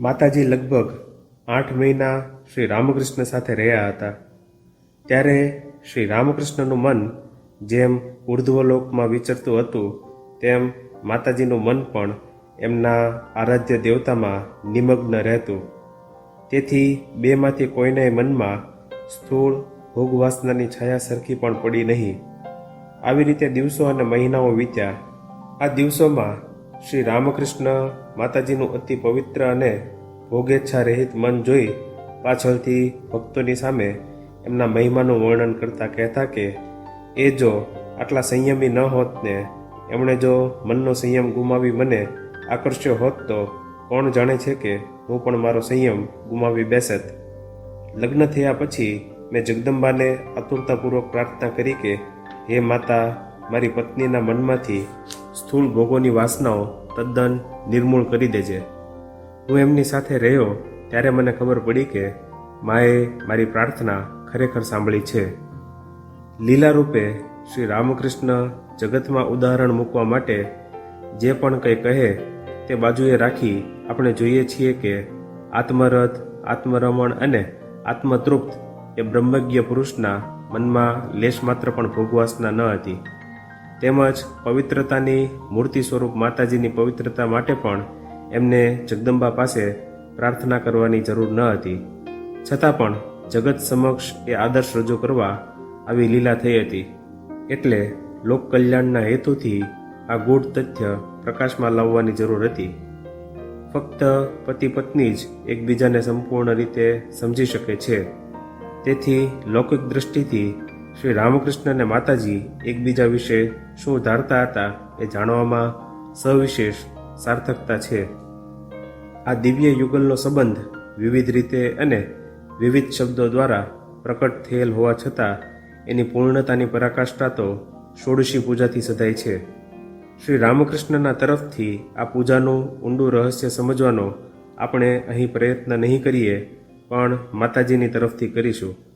માતાજી લગભગ આઠ મહિના શ્રી રામકૃષ્ણ સાથે રહ્યા હતા. ત્યારે શ્રી રામકૃષ્ણનું મન જેમ ઉર્ધ્વલોકમાં વિચરતું હતું, તેમ માતાજીનું મન પણ એમના આરાધ્ય દેવતામાં નિમગ્ન રહેતું. તેથી બેમાંથી કોઈને મનમાં સ્થૂળ ભોગવાસનાની છાયા સરખી પણ પડી નહીં. આવી રીતે દિવસો અને મહિનાઓ વીત્યા. આ દિવસોમાં શ્રી રામકૃષ્ણ માતાજીનું અતિ પવિત્ર અને ભોગેચ્છા રહિત મન જોઈ પાછળથી ભક્તોની સામે એમના મહિમાનું વર્ણન કરતા કહેતા કે, એ જો આટલા સંયમી ન હોત ને, એમણે જો મનનો સંયમ ગુમાવી મને આકર્ષ્યો હોત તો કોણ જાણે છે કે હું પણ મારો સંયમ ગુમાવી બેસત. લગ્ન થયા પછી મેં જગદંબાને આતુરતાપૂર્વક પ્રાર્થના કરી કે, હે માતા, મારી પત્નીના મનમાંથી સ્થૂળ ભોગોની વાસનાઓ તદ્દન નિર્મૂળ કરી દેજે. હું એમની સાથે રહ્યો ત્યારે મને ખબર પડી કે માએ મારી પ્રાર્થના ખરેખર સાંભળી છે. લીલા રૂપે શ્રી રામકૃષ્ણ જગતમાં ઉદાહરણ મૂકવા માટે જે પણ કંઈ કહે તે બાજુએ રાખી આપણે જોઈએ છીએ કે આત્મરથ, આત્મરમણ અને આત્મતૃપ્ત એ બ્રહ્મજ્ઞ પુરુષના મનમાં લેશ માત્ર પણ ભોગવાસના ન હતી. તેમજ પવિત્રતાની મૂર્તિ સ્વરૂપ માતાજીની પવિત્રતા માટે પણ એમને જગદંબા પાસે પ્રાર્થના કરવાની જરૂર ન હતી. છતાં પણ જગત સમક્ષ એ આદર્શ રજૂ કરવા આવી લીલા થઈ હતી. એટલે લોક કલ્યાણના હેતુથી આ ગૂઢ તથ્ય પ્રકાશમાં લાવવાની જરૂર હતી. ફક્ત પતિ પત્ની જ એકબીજાને સંપૂર્ણ રીતે સમજી શકે છે. તેથી લૌકિક દ્રષ્ટિથી શ્રી રામકૃષ્ણ અને માતાજી એકબીજા વિશે શું ધારતા હતા એ જાણવામાં સવિશેષ સાર્થકતા છે. આ દિવ્ય યુગલનો સંબંધ વિવિધ રીતે અને વિવિધ શબ્દો દ્વારા પ્રકટ થયેલ હોવા છતાં એની પૂર્ણતાની પરાકાષ્ઠા તો ષોડશી પૂજાથી સધાય છે. શ્રી રામકૃષ્ણના તરફથી આ પૂજાનું ઊંડું રહસ્ય સમજવાનો આપણે અહીં પ્રયત્ન નહીં કરીએ, પણ માતાજીની તરફથી કરીશું.